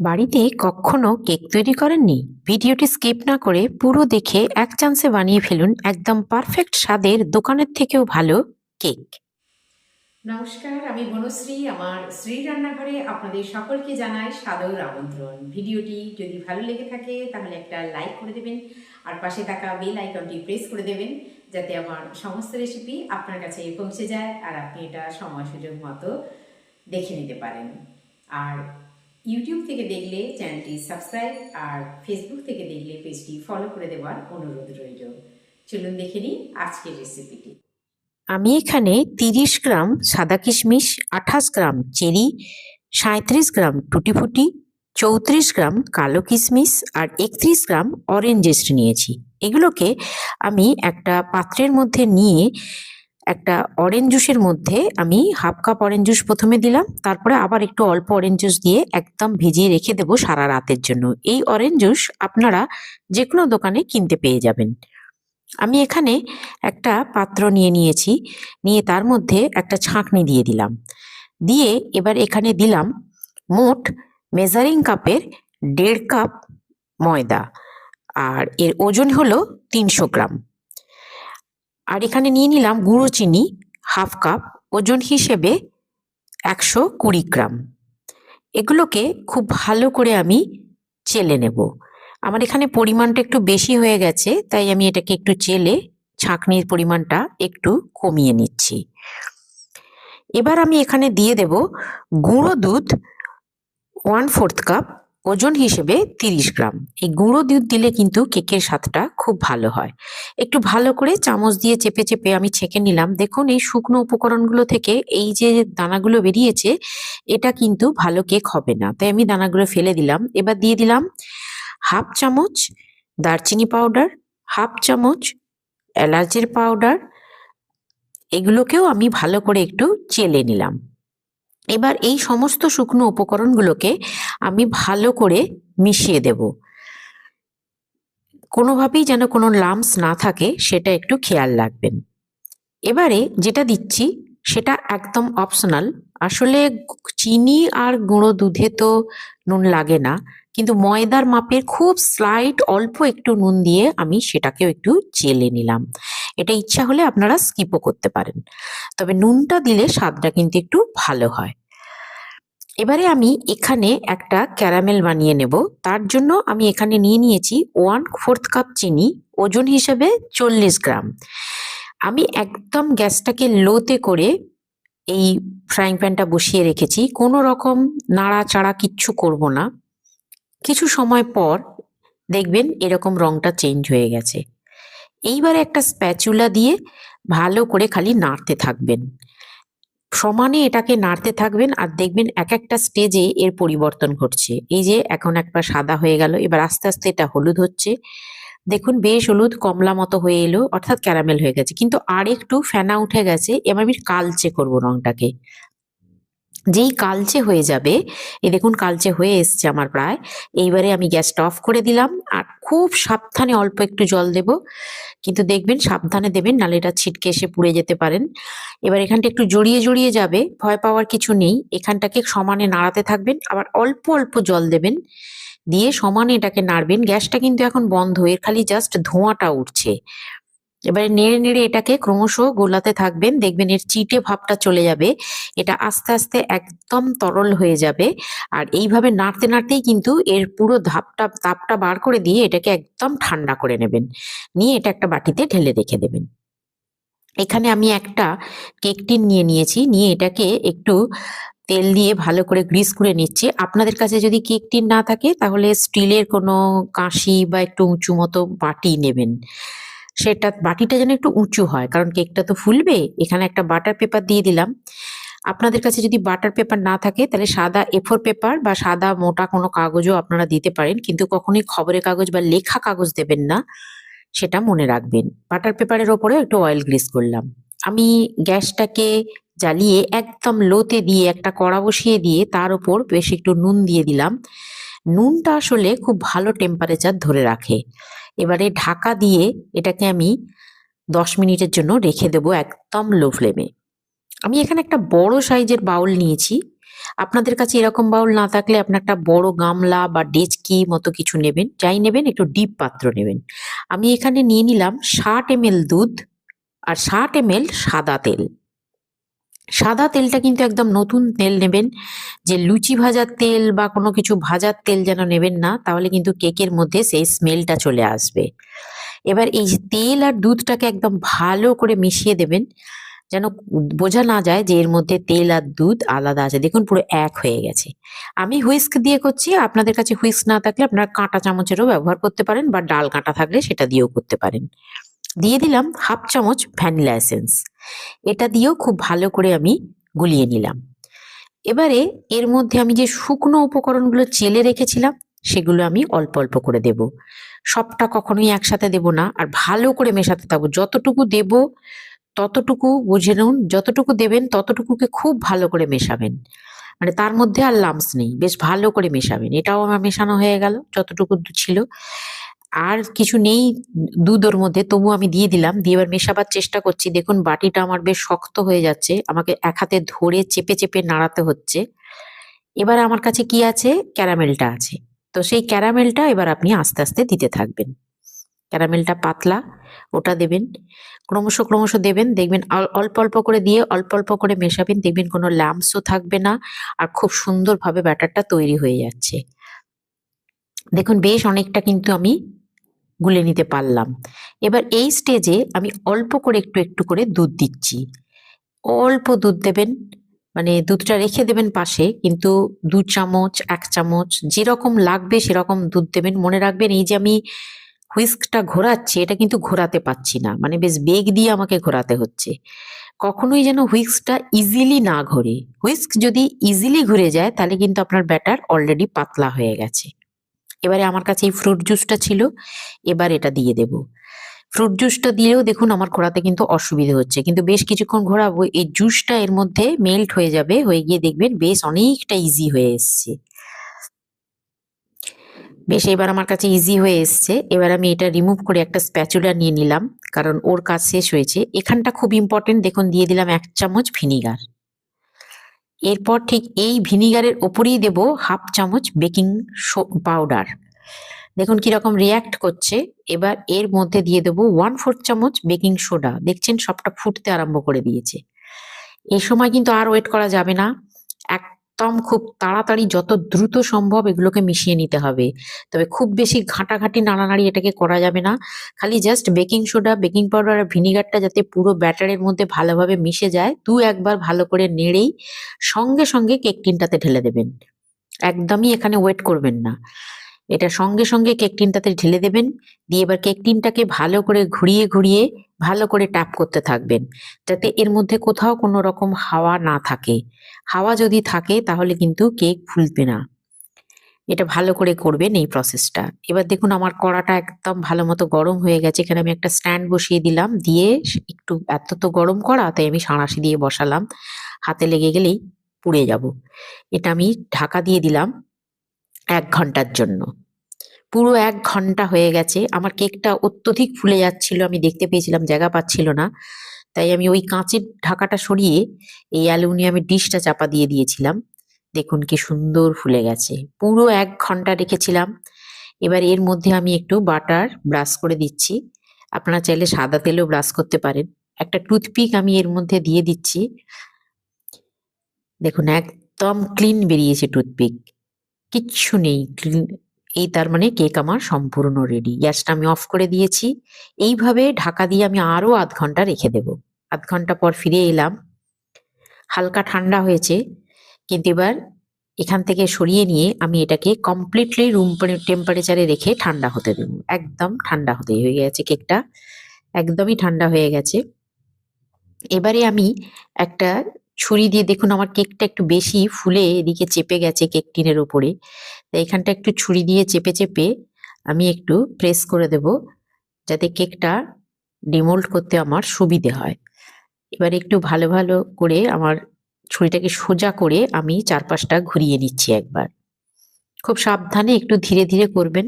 বাড়িতে কখনো কেক তৈরি করেননি? ভিডিওটি স্কিপ না করে পুরো দেখে এক চান্সে বানিয়ে ফেলুন একদম পারফেক্ট স্বাদের দোকানের থেকেও ভালো কেক। নমস্কার, আমি বনশ্রী, আমার শ্রী রান্নাঘরে আপনাদের সকলকে জানাই সাদর আমন্ত্রণ। ভিডিওটি যদি ভালো লেগে থাকে, তাহলে একটা লাইক করে দেবেন, আর পাশে থাকা বেল আইকনটি প্রেস করে দেবেন, যাতে আমার সমস্ত রেসিপি আপনার কাছে পৌঁছে যায় আর আপনি এটা সময় সুযোগ মতো দেখে নিতে পারেন। আর ইউটিউব থেকে দেখলে চ্যানেলটি সাবস্ক্রাইব আর ফেসবুক থেকে দেখলে পেজটি ফলো করে দেওয়ার অনুরোধ রইল। চলুন দেখে নিই আজকের রেসিপিটি আমি এখানে তিরিশ গ্রাম সাদা কিশমিশ, আঠাশ গ্রাম চেরি সাঁত্রিশ গ্রাম টুটি ফুটি চৌত্রিশ গ্রাম কালো কিশমিশ আর একত্রিশ গ্রাম অরেঞ্জ জেস্ট নিয়েছি। এগুলোকে আমি একটা পাত্রের মধ্যে নিয়ে একটা অরেঞ্জ জুসের মধ্যে আমি হাফ কাপ অরেঞ্জ জুস প্রথমে দিলাম, তারপরে আবার একটু অল্প অরেঞ্জ জুস দিয়ে একদম ভিজিয়ে রেখে দেবো সারা রাতের জন্য। এই অরেঞ্জ জুস আপনারা যে কোনো দোকানে কিনতে পেয়ে যাবেন। আমি এখানে একটা পাত্র নিয়ে নিয়েছি, নিয়ে তার মধ্যে একটা ছাঁকনি দিয়ে দিলাম। দিয়ে এবার এখানে দিলাম মোট মেজারিং কাপের দেড় কাপ ময়দা, আর এর ওজন হলো তিনশো গ্রাম। আর এখানে নিয়ে নিলাম গুঁড়ো চিনি, হাফ কাপ ওজন হিসেবে একশো কুড়ি গ্রাম। এগুলোকে খুব ভালো করে আমি চেলে নেব। আমার এখানে পরিমাণটা একটু বেশি হয়ে গেছে, তাই আমি এটাকে একটু চেলে ছাঁকনির পরিমাণটা একটু কমিয়ে নিচ্ছি। এবার আমি এখানে দিয়ে দেব গুঁড়ো দুধ ওয়ান ফোর্থ কাপ ওজন হিসেবে তিরিশ গ্রাম। এই গুঁড়ো দুধ দিলে কিন্তু কেকের স্বাদটা খুব ভালো হয়। একটু ভালো করে চামচ দিয়ে চেপে চেপে আমি ছেঁকে নিলাম। দেখুন, এই শুকনো উপকরণগুলো থেকে এই যে দানাগুলো বেরিয়েছে, এটা কিন্তু ভালো কেক হবে না। তাই আমি দানাগুলো ফেলে দিলাম। এবার দিয়ে দিলাম হাফ চামচ দারচিনি পাউডার, হাফ চামচ এলাচের পাউডার। এগুলোকেও আমি ভালো করে একটু চেলে নিলাম। এবার এই সমস্ত শুকনো উপকরণগুলোকে আমি ভালো করে মিশিয়ে দেব। কোনোভাবেই যেন কোনো লামস না থাকে, সেটা একটু খেয়াল রাখবেন। এবারে যেটা দিচ্ছি, সেটা একদম অপশনাল আসলে চিনি আর গুঁড়ো দুধে তো নুন লাগে না, কিন্তু ময়দার মাপের খুব স্লাইট অল্প একটু নুন দিয়ে আমি সেটাকেও একটু চেলে নিলাম। এটা ইচ্ছা হলে আপনারা স্কিপও করতে পারেন। তবে নুনটা দিলে স্বাদটা কিন্তু একটু ভালো হয়। এবারে আমি এখানে একটা ক্যারামেল বানিয়ে নেব। তার জন্য আমি এখানে নিয়ে নিয়েছি ওয়ান ফোর্থ কাপ চিনি, ওজন হিসেবে চল্লিশ গ্রাম। আমি একদম গ্যাসটাকে লোতে করে এই ফ্রাইং প্যানটা বসিয়ে রেখেছি। কোনো রকম নাড়াচাড়া কিচ্ছু করব না। কিছু সময় পর দেখবেন এরকম রংটা চেঞ্জ হয়ে গেছে। এইবারে একটা স্প্যাচুলা দিয়ে ভালো করে খালি নাড়তে থাকবেন। সমানে এটাকে নাড়তে থাকবেন আর দেখবেন এক একটা স্টেজে এর পরিবর্তন ঘটছে। এই যে এখন একবার সাদা হয়ে গেল, এবার আস্তে আস্তে এটা হলুদ হচ্ছে। দেখুন বেশ হলুদ কমলা মতো হয়ে এলো, অর্থাৎ ক্যারামেল হয়ে গেছে। কিন্তু আর একটু ফেনা উঠে গেছে, এবার আমি কালচে করব রংটাকে যেই কালচে হয়ে যাবে এই দেখুন কালচে হয়ে এসছে আমার প্রায়, এইবারে আমি গ্যাসটা অফ করে দিলাম আর খুব সাবধানে অল্প একটু জল দেব। কিন্তু দেখবেন সাবধানে দেবেন, নালে এটা ছিটকে এসে পুড়ে যেতে পারেন। এবার এখানটা একটু জড়িয়ে জড়িয়ে যাবে, ভয় পাওয়ার কিছু নেই। এখানটাকে সমানে নাড়াতে থাকবেন, আবার অল্প অল্প জল দেবেন। দিয়ে সমানে এটাকে নাড়বেন। গ্যাসটা কিন্তু এখন বন্ধ, এর খালি জাস্ট ধোঁয়াটা উঠছে। এবারে নেড়ে নেড়ে এটাকে ক্রমশ গোলাতে থাকবেন। দেখবেন এর চিটে ভাবটা চলে যাবে। এটা আস্তে আস্তে একদম তরল হয়ে যাবে। আর এইভাবে নাড়তে নাড়তেই কিন্তু এর পুরো ধাপটা, তাপটা বার করে দিয়ে এটাকে একদম ঠান্ডা করে নেবেন। নিয়ে এটা একটা বাটিতে ঢেলে রেখে দেবেন। এখানে আমি একটা কেক টিন নিয়ে নিয়েছি। নিয়ে এটাকে একটু তেল দিয়ে ভালো করে গ্রিস করে নিচ্ছি। আপনাদের কাছে যদি কেক টিন না থাকে, তাহলে স্টিলের কোনো কাঁশি বা একটু উঁচু মতো বাটি নেবেন। সেটা বাটিটা যেন একটু উঁচু হয়, কারণ কেকটা তো ফুলবে, এখানে একটা বাটার পেপার দিয়ে দিলাম। আপনাদের কাছে যদি বাটার পেপার না থাকে, তাহলে সাদা এফোর পেপার বা সাদা মোটা কোনো কাগজও আপনারা দিতে পারেন, কিন্তু কখনোই খবরের কাগজ বা লেখা কাগজ দেবেন না, সেটা মনে রাখবেন। বাটার পেপারের ওপরে একটু অয়েল গ্রিস করলাম। আমি গ্যাসটাকে জ্বালিয়ে একদম লোতে দিয়ে একটা কড়া বসিয়ে দিয়ে তার উপর বেশ একটু নুন দিয়ে দিলাম। নুনটা আসলে খুব ভালো টেম্পারেচার ধরে রাখে। এবারে ঢাকা দিয়ে এটাকে আমি দশ মিনিটের জন্য রেখে দেবো একদম লো ফ্লেমে আমি এখানে একটা বড় সাইজের বাউল নিয়েছি। আপনাদের কাছে এরকম বাউল না থাকলে আপনার একটা বড় গামলা বা ডেচকি মতো কিছু নেবেন, যাই নেবেন, একটু ডিপ পাত্র নেবেন। আমি এখানে নিয়ে নিলাম ষাট এম দুধ আর ষাট এম সাদা তেল। সাদা তেলটা কিন্তু একদম নতুন তেল নেবেন, যে লুচি ভাজার তেল বা কোনো কিছু ভাজার তেল যেন নেবেন না, তাহলে কিন্তু কেকের মধ্যে সেই স্মেলটা চলে আসবে। এবার এই তেল আর দুধটাকে একদম ভালো করে মিশিয়ে দেবেন, যেন বোঝা না যায় যে এর মধ্যে তেল আর দুধ আলাদা আছে। দেখুন পুরো এক হয়ে গেছে। আমি হুইস্ক দিয়ে করছি, আপনাদের কাছে হুইস্ক না থাকলে আপনারা কাঁটা চামচেরও ব্যবহার করতে পারেন বা ডাল কাঁটা থাকলে সেটা দিয়েও করতে পারেন। দিয়ে দিলাম হাফ চামচ ভ্যানিলা এসেন্স। এটা দিয়েও খুব ভালো করে আমি গুলিয়ে নিলাম। এবারে এর মধ্যে আমি যে শুকনো উপকরণগুলো চেলে রেখেছিলাম, সেগুলো আমি অল্প অল্প করে দেব। সবটা কখনোই একসাথে দেব না, আর ভালো করে মেশাতে থাকব। যতটুকু দেব, ততটুকু বুঝে নিন, যতটুকু দেবেন, ততটুকুকে খুব ভালো করে মেশাবেন। মানে তার মধ্যে আর লামস নেই, বেশ ভালো করে মেশাবেন। এটাও আমার মেশানো হয়ে গেল, যতটুকু ছিল। আর কিছু নেই দুধ ওর মধ্যে তবু আমি দিয়ে দিলাম। দিয়ে এবার মেশাবার চেষ্টা করছি। দেখুন, বাটিটা আমার বেশ শক্ত হয়ে যাচ্ছে। আমাকে এক হাতে ধরে চেপে চেপে নাড়াতে হচ্ছে। এবার আমার কাছে কি আছে? ক্যারামেলটা আছে। তো সেই ক্যারামেলটা এবার আপনি আস্তে আস্তে দিতে থাকবেন। ক্যারামেলটা পাতলা, ওটা দেবেন। ক্রমশ ক্রমশ দেবেন। দেখবেন অল্প অল্প করে দিয়ে অল্প অল্প করে মেশাবেন। দেখবেন কোনো ল্যাম্পসও থাকবে না আর খুব সুন্দরভাবে ব্যাটারটা তৈরি হয়ে যাচ্ছে। দেখুন, বেশ অনেকটা কিন্তু আমি গুলে নিতে পারলাম। এবার এই স্টেজে আমি অল্প করে একটু একটু করে দুধ দিচ্ছি। অল্প দুধ দেবেন মানে দুধটা রেখে দেবেন পাশে, কিন্তু দু চামচ, এক চামচ, যেরকম লাগবে সেরকম দুধ দেবেন। মনে রাখবেন এই যে আমি হুইস্কটা ঘোরাচ্ছি, এটা কিন্তু ঘোরাতে পাচ্ছি না। মানে বেশ বেগ দিয়ে আমাকে ঘোরাতে হচ্ছে। কখনোই যেন হুইস্কটা ইজিলি না ঘোরে। হুইস্ক যদি ইজিলি ঘুরে যায়, তাহলে কিন্তু আপনার ব্যাটার অলরেডি পাতলা হয়ে গেছে। এবারে আমার কাছে এই ফ্রুট জুসটা ছিল, এবার এটা দিয়ে দেব। ফ্রুট জুসটা দিলেও দেখুন আমার ঘোরাতে কিন্তু অসুবিধে হচ্ছে, কিন্তু বেশ কিছুক্ষণ ঘোরাবো, এই জুসটা এর মধ্যে মেল্ট হয়ে যাবে, হয়ে গিয়ে দেখবেন বেশ অনেকটা ইজি হয়ে এসছে। বেশ, এবার আমার কাছে ইজি হয়ে এসছে, এবার আমি এটা রিমুভ করে একটা স্প্যাচুলা নিয়ে নিলাম, কারণ ওর কাজ শেষ হয়েছে। এখানটা খুব ইম্পর্টেন্ট দেখুন, দিয়ে দিলাম এক চামচ ভিনিগার এরপর ঠিক এই ভিনিগারের ওপরেই দেব হাফ চামচ বেকিং পাউডার। দেখুন কীরকম রিয়াক্ট করছে। এবার এর মধ্যে দিয়ে দেবো ওয়ান ফোর্থ চামচ বেকিং সোডা। দেখছেন সবটা ফুটতে আরম্ভ করে দিয়েছে। এই সময় কিন্তু আর ওয়েট করা যাবে না। একদম খুব তাড়াতাড়ি যত দ্রুত সম্ভব এগুলোকে মিশিয়ে নিতে হবে। তবে খুব বেশি ঘাঁটাঘাঁটি নাড়ানাড়ি এটাকে করা যাবে না। খালি just baking soda baking powder আর ভিনিগারটা যাতে পুরো ব্যাটারের মধ্যে ভালোভাবে মিশে যায়, দু একবার ভালো করে নেড়েই সঙ্গে সঙ্গে কেক টিনটাতে ঢেলে দেবেন। একদমই এখানে ওয়েট করবেন না। এটা সঙ্গে সঙ্গে কেক টিনটাতে ঢেলে দেবেন। দিয়ে এবার কেক টিনটাকে ভালো করে ঘুরিয়ে ঘুরিয়ে ভালো করে ট্যাপ করতে থাকবেন। যাতে এর মধ্যে কোথাও কোনো রকম হাওয়া না থাকে। হাওয়া যদি থাকে তাহলে কিন্তু কেক ফুলবে না। এটা ভালো করে করবেন এই প্রসেসটা এবার দেখুন আমার কড়াটা একদম ভালো মতো গরম হয়ে গেছে। এখানে আমি একটা স্ট্যান্ড বসিয়ে দিলাম। দিয়ে একটু এত তো গরম করা তাই আমি সাঁড়াশি দিয়ে বসালাম। হাতে লেগে গেলেই পুড়ে যাব। এটা আমি ঢাকা দিয়ে দিলাম। এক ঘণ্টার জন্য। পুরো এক ঘণ্টা হয়ে গেছে। আমার কেকটা অত্যধিক ফুলে যাচ্ছিল। আমি দেখতে পেয়েছিলাম, জায়গা পাচ্ছিল না। তাই আমি ওই কাঁচের ঢাকাটা সরিয়ে এই অ্যালুমিনিয়ামের ডিশটা চাপা দিয়ে দিয়েছিলাম। দেখুন কি সুন্দর ফুলে গেছে। পুরো এক ঘণ্টা রেখেছিলাম। এবার এর মধ্যে আমি একটু বাটার ব্রাশ করে দিচ্ছি। আপনারা চাইলে সাদা তেলেও ব্রাশ করতে পারেন। একটা টুথপিক আমি এর মধ্যে দিয়ে দিচ্ছি। দেখুন, একদম ক্লিন বেরিয়েছে টুথপিক। কিচ্ছু নেই। এই তার মানে কেক আমার সম্পূর্ণ রেডি গ্যাসটা আমি অফ করে দিয়েছি। এইভাবে ঢাকা দিয়ে আমি আরও আধ ঘণ্টা রেখে দেব। আধ ঘণ্টা পর ফিরে এলাম। হালকা ঠান্ডা হয়েছে। কিন্তু এবার এখান থেকে সরিয়ে নিয়ে আমি এটাকে কমপ্লিটলি রুম টেম্পারেচারে রেখে ঠান্ডা হতে দেব। একদম ঠান্ডা হতে হয়ে গেছে কেকটা। একদমই ঠান্ডা হয়ে গেছে। এবারে আমি একটা ছুরি দিয়ে দেখুন আমার কেকটা একটু বেশি ফুলে এদিকে চেপে গেছে কেক টিনের ওপরে। তাই এখানটা একটু ছুরি দিয়ে চেপে চেপে আমি একটু প্রেস করে দেব যাতে কেকটা ডিমোল্ড করতে আমার সুবিধে হয়। এবার একটু ভালো ভালো করে আমার ছুরিটাকে সোজা করে আমি চারপাশটা ঘুরিয়ে নিচ্ছি একবার। খুব সাবধানে একটু ধীরে ধীরে করবেন।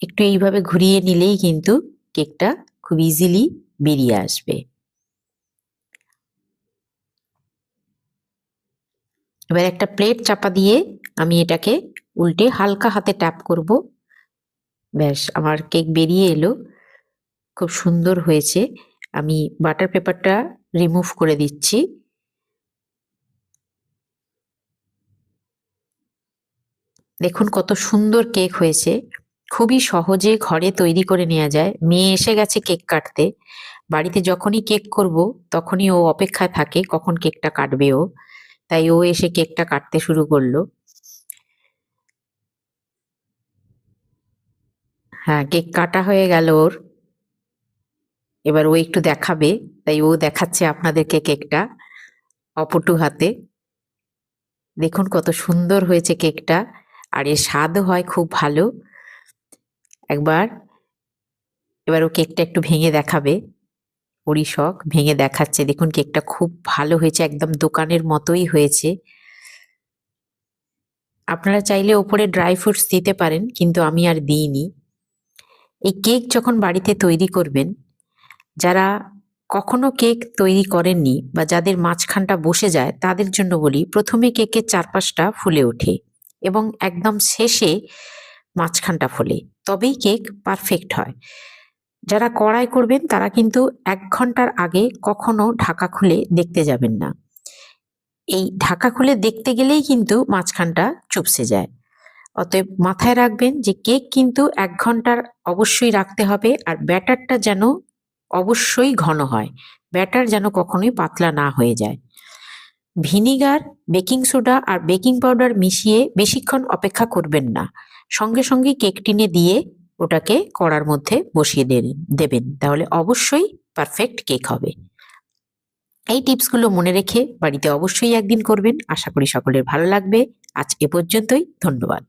একটু এইভাবে ঘুরিয়ে নিলেই কিন্তু কেকটা খুব ইজিলি বেরিয়ে আসবে। এবার একটা প্লেট চাপা দিয়ে আমি এটাকে উল্টে হালকা হাতে ট্যাপ করব। ব্যাস, আমার কেক বেরিয়ে এলো। খুব সুন্দর হয়েছে। আমি বাটার পেপারটা রিমুভ করে দিচ্ছি। দেখুন কত সুন্দর কেক হয়েছে। খুবই সহজে ঘরে তৈরি করে নেওয়া যায়। মেয়ে এসে গেছে কেক কাটতে। বাড়িতে যখনই কেক করব, তখনই ও অপেক্ষায় থাকে কখন কেকটা কাটবে ও। তাই ও এসে কেকটা কাটতে শুরু করল। হ্যাঁ কেক কাটা হয়ে গেল ওর। এবার ও একটু দেখাবে, তাই ও দেখাচ্ছে আপনাদেরকে কেকটা অপটু হাতে। দেখুন কত সুন্দর হয়েছে কেকটা, আর এর স্বাদও হয় খুব ভালো। একবার, এবার ও কেকটা একটু ভেঙে দেখাবে। শখ ভেঙে দেখাচ্ছে। দেখুন কেকটা খুব ভালো হয়েছে, একদম দোকানের মতোই হয়েছে। আপনারা চাইলে ওপরে ড্রাই ফ্রুটস দিতে পারেন, কিন্তু আমি আর দিইনি। এই কেক যখন বাড়িতে তৈরি করবেন, যারা কখনো কেক তৈরি করেননি বা যাদের মাঝখানটা বসে যায়, তাদের জন্য বলি, প্রথমে কেকের চারপাশটা ফুলে ওঠে এবং একদম শেষে মাঝখানটা ফোলে। তবেই কেক পারফেক্ট হয়। যারা কড়াই করবেন, তারা কিন্তু এক ঘণ্টার আগে কখনো ঢাকা খুলে দেখতে যাবেন না। এই ঢাকা খুলে দেখতে গেলেই কিন্তু মাঝখানটা চুপসে যায়। অতএব মাথায় রাখবেন যে কেক কিন্তু এক ঘণ্টার অবশ্যই রাখতে হবে আর ব্যাটারটা যেন অবশ্যই ঘন হয়। ব্যাটার যেন কখনোই পাতলা না হয়ে যায়। ভিনিগার, বেকিং সোডা আর বেকিং পাউডার মিশিয়ে বেশিক্ষণ অপেক্ষা করবেন না। সঙ্গে সঙ্গে কেক টিনে দিয়ে ওটাকে কড়ার মধ্যে বসিয়ে দেবেন দেবেন। তাহলে অবশ্যই পারফেক্ট কেক হবে। এই টিপসগুলো মনে রেখে বাড়িতে অবশ্যই একদিন করবেন। আশা করি সকলের ভালো লাগবে। আজ এ পর্যন্তই। ধন্যবাদ।